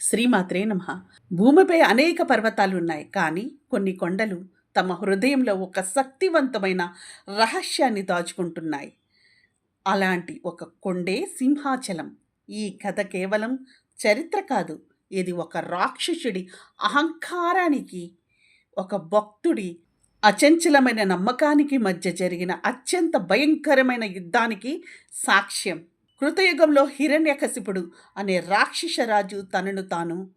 శ్రీమాత్రే నమ. భూమిపై అనేక పర్వతాలు ఉన్నాయి కానీ కొన్ని కొండలు తమ హృదయంలో ఒక శక్తివంతమైన రహస్యాన్ని దాచుకుంటున్నాయి. అలాంటి ఒక కొండే సింహాచలం. ఈ కథ కేవలం చరిత్ర కాదు ఇది ఒక రాక్షసుడి అహంకారానికి ఒక భక్తుడి అచంచలమైన నమ్మకానికి మధ్య జరిగిన అత్యంత భయంకరమైన యుద్ధానికి సాక్ష్యం. కృతయుగంలో హిరణ్యకశిపుడు అనే రాక్షసరాజు తనను తాను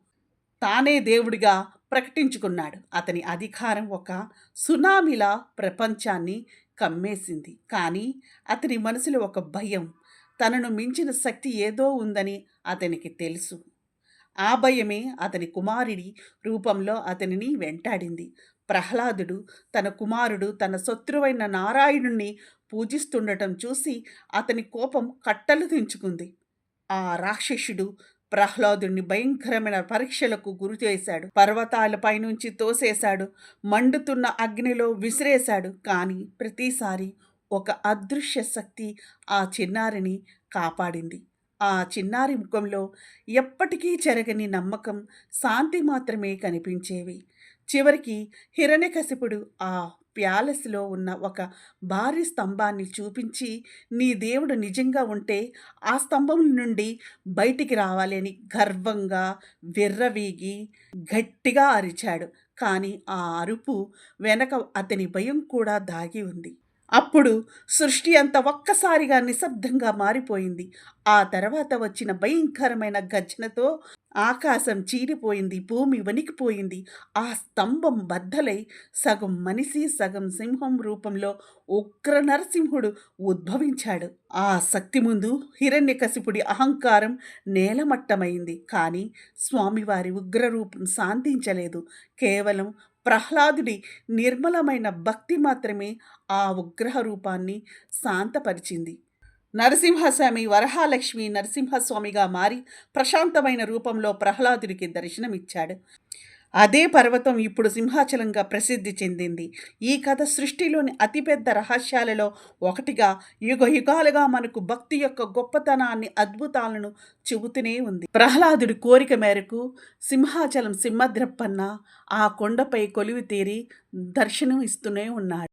తానే దేవుడిగా ప్రకటించుకున్నాడు. అతని అధికారం ఒక సునామీలా ప్రపంచాన్ని కమ్మేసింది. కానీ అతని మనసులో ఒక భయం తనను మించిన శక్తి ఏదో ఉందని అతనికి తెలుసు. ఆ భయమే అతని కుమారుడి రూపంలో అతనిని వెంటాడింది. ప్రహ్లాదుడు తన కుమారుడు తన శత్రువైన నారాయణుణ్ణి పూజిస్తుండటం చూసి అతని కోపం కట్టలు తెంచుకుంది ఆ రాక్షసుడు ప్రహ్లాదుని భయంకరమైన పరీక్షలకు గురి చేశాడు పర్వతాలపై నుంచి తోసేశాడు. మండుతున్న అగ్నిలో విసిరేశాడు. కానీ ప్రతిసారి ఒక అదృశ్య శక్తి ఆ చిన్నారిని కాపాడింది. ఆ చిన్నారి ముఖంలో ఎప్పటికీ చెరగని నమ్మకం శాంతి మాత్రమే కనిపించేవి. చివరికి హిరణ్యకశిపుడు ఆ ప్యాలెస్లో ఉన్న ఒక భారీ స్తంభాన్ని చూపించి నీ దేవుడు నిజంగా ఉంటే ఆ స్తంభం నుండి బయటికి రావాలి అని గర్వంగా విర్రవీగి గట్టిగా అరిచాడు. కానీ ఆ అరుపు వెనక అతని భయం కూడా దాగి ఉంది. అప్పుడు సృష్టి అంత ఒక్కసారిగా నిశ్శబ్దంగా మారిపోయింది. ఆ తర్వాత వచ్చిన భయంకరమైన గర్జనతో ఆకాశం చీరిపోయింది భూమి వణికిపోయింది. ఆ స్తంభం బద్దలై సగం మనిషి సగం సింహం రూపంలో ఉగ్ర నరసింహుడు ఉద్భవించాడు. ఆ శక్తి ముందు హిరణ్యకశిపుడి అహంకారం నేలమట్టమైంది. కానీ స్వామివారి ఉగ్రరూపం శాంతించలేదు. కేవలం ప్రహ్లాదుడి నిర్మలమైన భక్తి మాత్రమే ఆ ఉగ్రహ రూపాన్ని శాంతపరిచింది. నరసింహస్వామి వరహాలక్ష్మి నరసింహస్వామిగా మారి ప్రశాంతమైన రూపంలో ప్రహ్లాదుడికి దర్శనమిచ్చాడు. అదే పర్వతం ఇప్పుడు సింహాచలంగా ప్రసిద్ధి చెందింది. ఈ కథ సృష్టిలోని అతిపెద్ద రహస్యాలలో ఒకటిగా యుగ యుగాలుగా మనకు భక్తి యొక్క గొప్పతనాన్ని అద్భుతాలను చెబుతూనే ఉంది. ప్రహ్లాదుడి కోరిక మేరకు సింహాచలం సింహద్రప్పన్న ఆ కొండపై కొలివి తీరి దర్శనం ఇస్తూనే ఉన్నాడు.